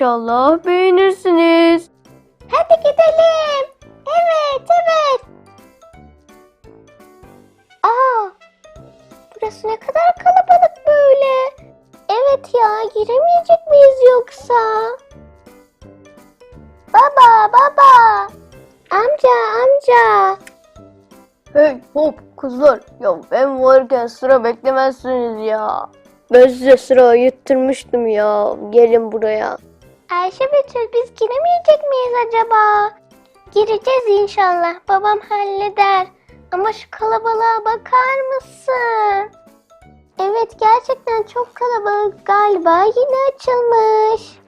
İnşallah beğenirsiniz. Hadi gidelim. Evet evet. Aa burası ne kadar kalabalık böyle. Evet ya giremeyecek miyiz yoksa? Baba baba. Amca amca. Hey hop kızlar ya ben varken sıra beklemezsiniz ya. Ben size sıra ayırttırmıştım ya. Gelin buraya. Ayşe Betül biz giremeyecek miyiz acaba? Gireceğiz inşallah. Babam halleder. Ama şu kalabalığa bakar mısın? Evet gerçekten çok kalabalık galiba yine açılmış.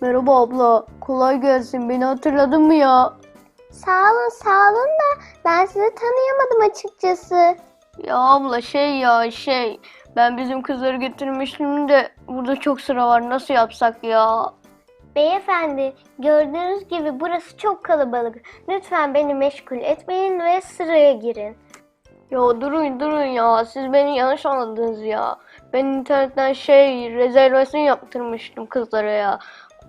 Merhaba abla. Kolay gelsin. Beni hatırladın mı ya? Sağ olun sağ olun da ben sizi tanıyamadım açıkçası. Ya abla şey ya şey. Ben bizim kızları getirmiştim de burada çok sıra var. Nasıl yapsak ya? Beyefendi gördüğünüz gibi burası çok kalabalık. Lütfen beni meşgul etmeyin ve sıraya girin. Ya durun durun ya. Siz beni yanlış anladınız ya. Ben internetten şey rezervasyon yaptırmıştım kızlara ya.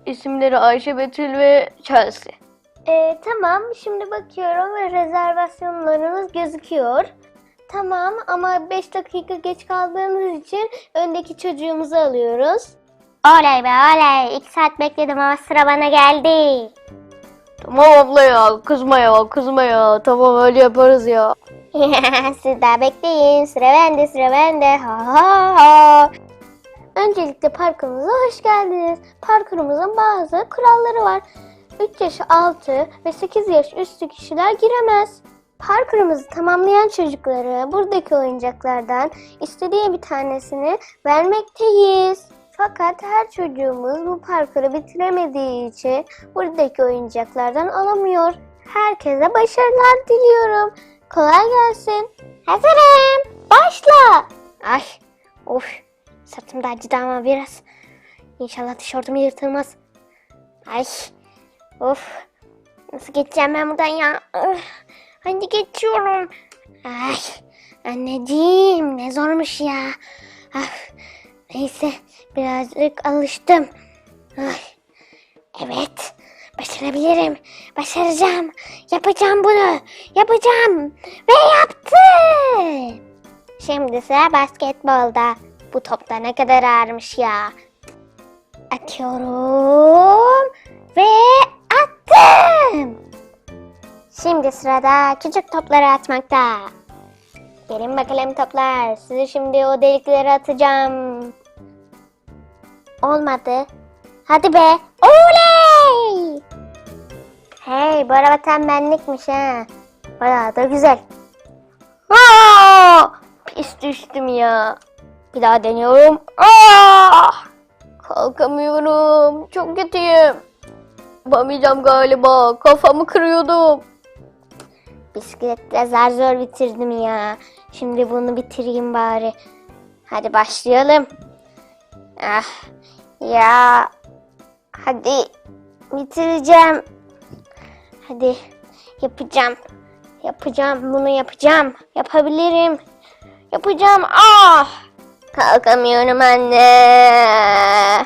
İsimleri Ayşe Betül ve Chelsea. Ee, tamam şimdi bakıyorum ve rezervasyonlarınız gözüküyor. Tamam ama 5 dakika geç kaldığınız için öndeki çocuğumuzu alıyoruz. Oley be oley 2 saat bekledim ama sıra bana geldi. Tamam abla ya kızma ya kızma ya. Tamam öyle yaparız ya. Siz daha bekleyin sıra bende sıra bende. Ha ha ha. Öncelikle parkurumuza hoş geldiniz. Parkurumuzun bazı kuralları var. 3 yaş altı ve 8 yaş üstü kişiler giremez. Parkurumuzu tamamlayan çocuklara buradaki oyuncaklardan istediği bir tanesini vermekteyiz. Fakat her çocuğumuz bu parkuru bitiremediği için buradaki oyuncaklardan alamıyor. Herkese başarılar diliyorum. Kolay gelsin. Hazırım. Başla. Ay of sırtım da acıdı ama biraz. İnşallah tişörtüm yırtılmaz. Ay of nasıl geçeceğim ben buradan ya. Hadi geçiyorum. Ay anneciğim ne zormuş ya. Ah, neyse birazcık alıştım. Ay, evet başarabilirim. Başaracağım. Yapacağım bunu. Yapacağım. Ve yaptım. Şimdi sıra basketbolda. Bu top da ne kadar ağırmış ya. Atıyorum. Ve attım. Şimdi sırada küçük topları atmakta. Gelin bakalım toplar. Sizi şimdi o deliklere atacağım. Olmadı. Hadi be. Oley! Hey bu araba tam benlikmiş ha. Bayağı da güzel. Aa! Pis düştüm ya. Bir daha deniyorum. Aa! Kalkamıyorum. Çok kötüyüm. Yapamayacağım galiba. Kafamı kırıyordum. Bisikletle zar zor bitirdim ya. Şimdi bunu bitireyim bari. Hadi başlayalım. Ah ya. Hadi bitireceğim. Hadi yapacağım. Yapacağım bunu yapacağım. Yapabilirim. Yapacağım. Ah! Kalkamıyorum anne.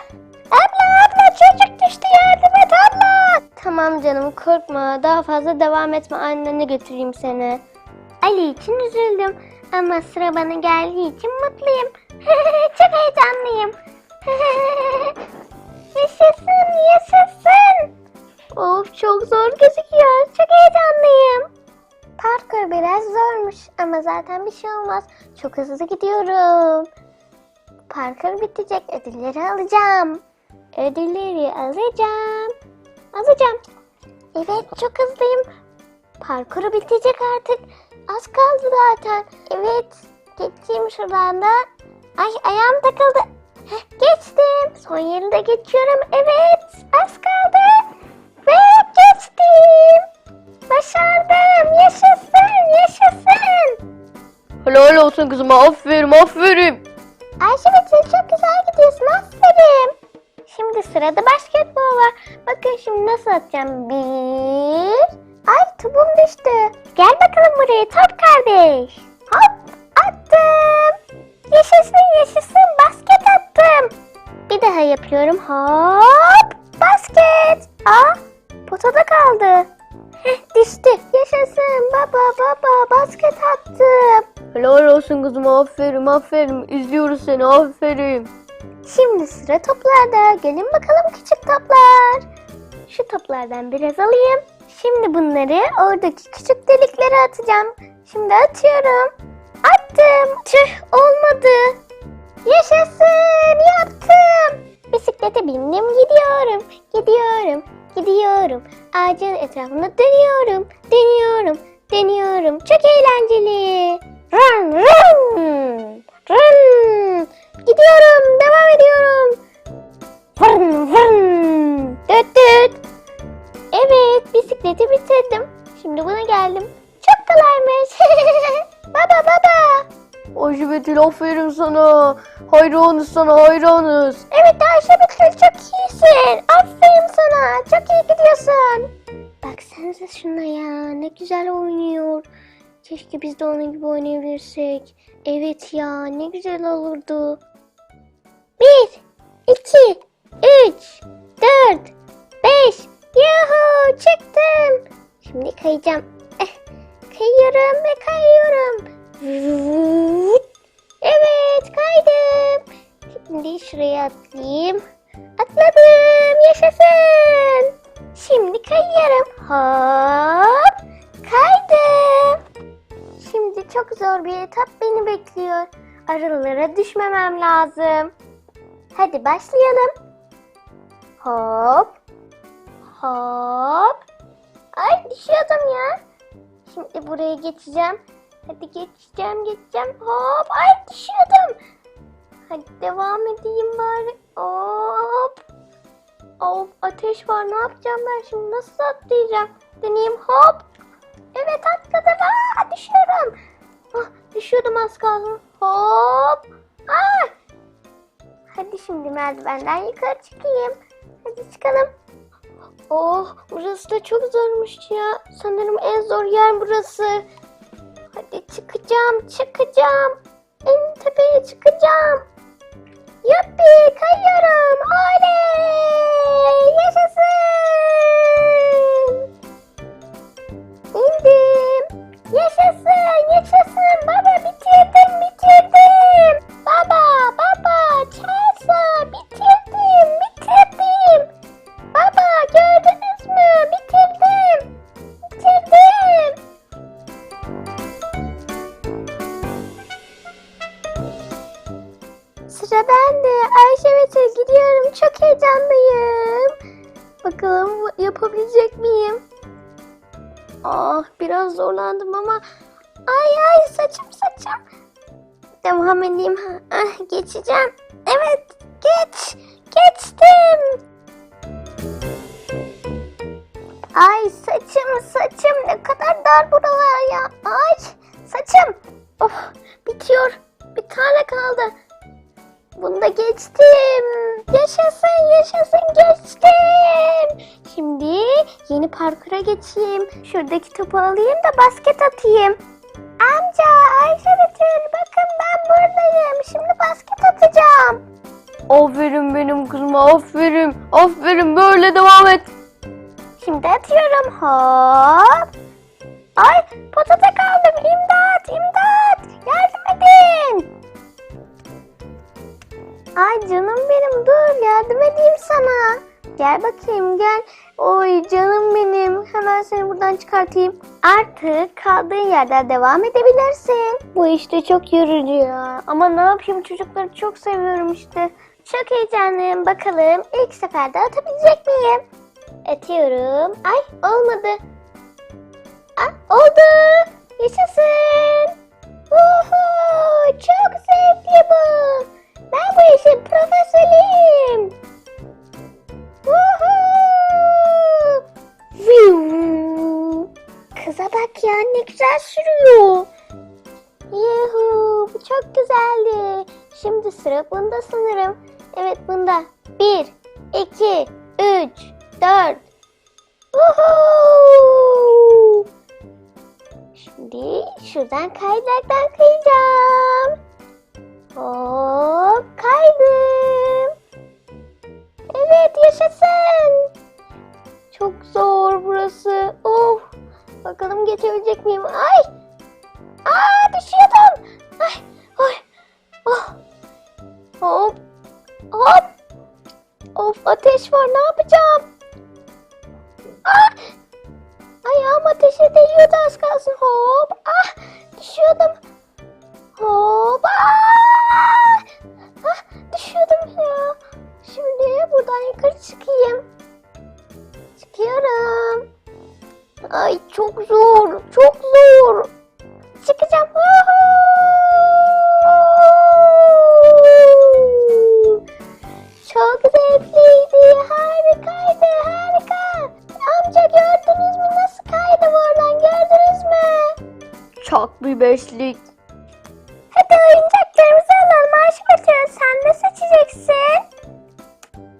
Abla abla çocuk düştü yardım et abla. Tamam canım korkma daha fazla devam etme annene götüreyim seni. Ali için üzüldüm ama sıra bana geldiği için mutluyum. Çok heyecanlıyım. yaşasın yaşasın. Of çok zor gözüküyor çok heyecanlıyım. Parkur biraz zormuş ama zaten bir şey olmaz. Çok hızlı gidiyorum. Parkur bitecek ödülleri alacağım. Ödülleri alacağım. Alacağım. Evet çok hızlıyım. Parkuru bitecek artık. Az kaldı zaten. Evet. Geçeyim şuradan da. Ay ayağım takıldı. Heh, geçtim. Son yeri de geçiyorum. Evet. Az kaldı. Ve geçtim. Başardım. Yaşasın. Yaşasın. Helal olsun kızıma. Aferin aferin. Ayşe Betül çok güzel gidiyorsun. Aferin. Şimdi sırada basketbol var. Bakın şimdi nasıl atacağım. Bir. Ay topum düştü. Gel bakalım buraya top kardeş. Hop attım. Yaşasın yaşasın basket attım. Bir daha yapıyorum. Hop basket. Aa potada kaldı. Heh, düştü. Yaşasın baba baba basket attım. Helal olsun kızım aferin aferin. İzliyoruz seni aferin. Şimdi sıra toplarda. Gelin bakalım küçük toplar. Şu toplardan biraz alayım. Şimdi bunları oradaki küçük deliklere atacağım. Şimdi atıyorum. Attım. Tüh olmadı. Yaşasın yaptım. Bisiklete bindim gidiyorum. Gidiyorum. Gidiyorum. Ağacın etrafında dönüyorum. Dönüyorum. Dönüyorum. Çok eğlenceli. Run run. Run. Gidiyorum. Devam ediyorum. Vın vın. Düt düt. Evet bisikleti bitirdim. Şimdi buna geldim. Çok kolaymış. baba baba. Ayşe Betül aferin sana. Hayranız sana hayranız. Evet Ayşe Betül çok iyisin. Aferin sana. Çok iyi gidiyorsun. Baksanıza şuna ya. Ne güzel oynuyor. Keşke biz de onun gibi oynayabilirsek. Evet ya ne güzel olurdu. Bir, iki, üç, dört, beş. Yuhu çıktım. Şimdi kayacağım. Eh, kayıyorum ve kayıyorum. Evet kaydım. Şimdi şuraya atlayayım. Atladım. Yaşasın. Şimdi kayıyorum. Hop. Kaydım. Şimdi çok zor bir etap beni bekliyor. Aralara düşmemem lazım. Hadi başlayalım. Hop. Hop. Ay düşüyordum ya. Şimdi buraya geçeceğim. Hadi geçeceğim geçeceğim. Hop. Ay düşüyordum. Hadi devam edeyim bari. Hop. Of ateş var. Ne yapacağım ben şimdi? Nasıl atlayacağım? Deneyeyim. Hop. Evet atladım. Aa, düşüyorum. Ah, düşüyordum az kalsın. Hop. Şimdi merdivenden yukarı çıkayım. Hadi çıkalım. Oh burası da çok zormuş ya. Sanırım en zor yer burası. Hadi çıkacağım çıkacağım. En tepeye çıkacağım. Yuppi kayıyorum. Oley! Sıra bende. Ayşe Betül gidiyorum. Çok heyecanlıyım. Bakalım yapabilecek miyim? Ah biraz zorlandım ama ay ay saçım saçım. Devam edeyim. Ah, geçeceğim. Evet geç. Geçtim. Ay saçım saçım ne kadar dar buralar ya. Ay saçım. Of bitiyor. Parkura geçeyim. Şuradaki topu alayım da basket atayım. Amca Ayşe Betül bakın ben buradayım. Şimdi basket atacağım. Aferin benim kızıma aferin. Aferin böyle devam et. Şimdi atıyorum hop. Ay potada kaldım imdat imdat yardım edin. Ay canım benim dur yardım edeyim sana. Gel bakayım gel. Oy canım benim. Hemen seni buradan çıkartayım. Artık kaldığın yerden devam edebilirsin. Bu işte çok yorucu ya. Ama ne yapayım çocukları çok seviyorum işte. Çok heyecanlıyım. Bakalım ilk seferde atabilecek miyim? Atıyorum. Ay olmadı. Ah, oldu. Yaşasın. Uhu, çok zevkli bu. Ben bu işin profesörüyüm. Uhu. Bak ya ne güzel sürüyor. Yuhu bu çok güzeldi. Şimdi sıra bunda sanırım. Evet bunda. Bir, iki, üç, dört. Woohoo! Şimdi şuradan kaydıraktan kayacağım. Hop kaydım. Düşüyordum. Hop. Beşlik. Hadi oyuncaklarımızı alalım Ayşe. Sen ne seçeceksin?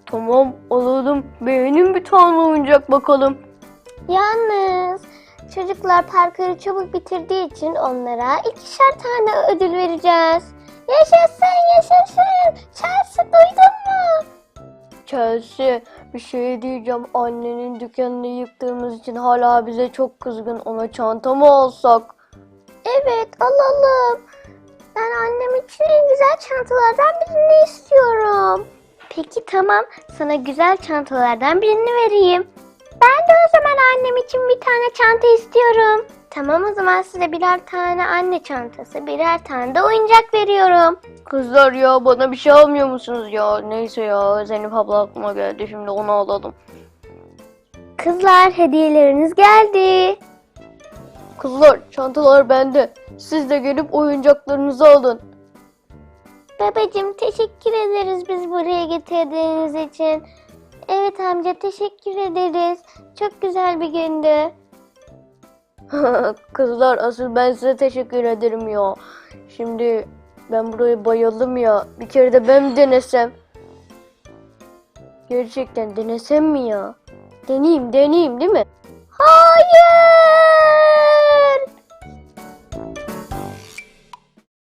Tamam alalım. Beğenin bir tane oyuncak bakalım. Yalnız çocuklar parkuru çabuk bitirdiği için onlara ikişer tane ödül vereceğiz. Yaşasın yaşasın. Chelsea duydun mu? Chelsea bir şey diyeceğim. Annenin dükkanını yıktığımız için hala bize çok kızgın. Ona çanta mı alsak? Evet alalım. Ben annem için en güzel çantalardan birini istiyorum. Peki tamam sana güzel çantalardan birini vereyim. Ben de o zaman annem için bir tane çanta istiyorum. Tamam o zaman size birer tane anne çantası, birer tane de oyuncak veriyorum. Kızlar ya bana bir şey almıyor musunuz ya? Neyse ya Zeynep abla aklıma geldi. Şimdi onu alalım. Kızlar hediyeleriniz geldi. Kızlar çantalar bende. Siz de gelip oyuncaklarınızı alın. Babacım teşekkür ederiz biz buraya getirdiğiniz için. Evet amca teşekkür ederiz. Çok güzel bir gündü. Kızlar asıl ben size teşekkür ederim ya. Şimdi ben buraya bayıldım ya. Bir kere de ben mi denesem? Gerçekten denesem mi ya? Deneyeyim deneyeyim değil mi? Hayır!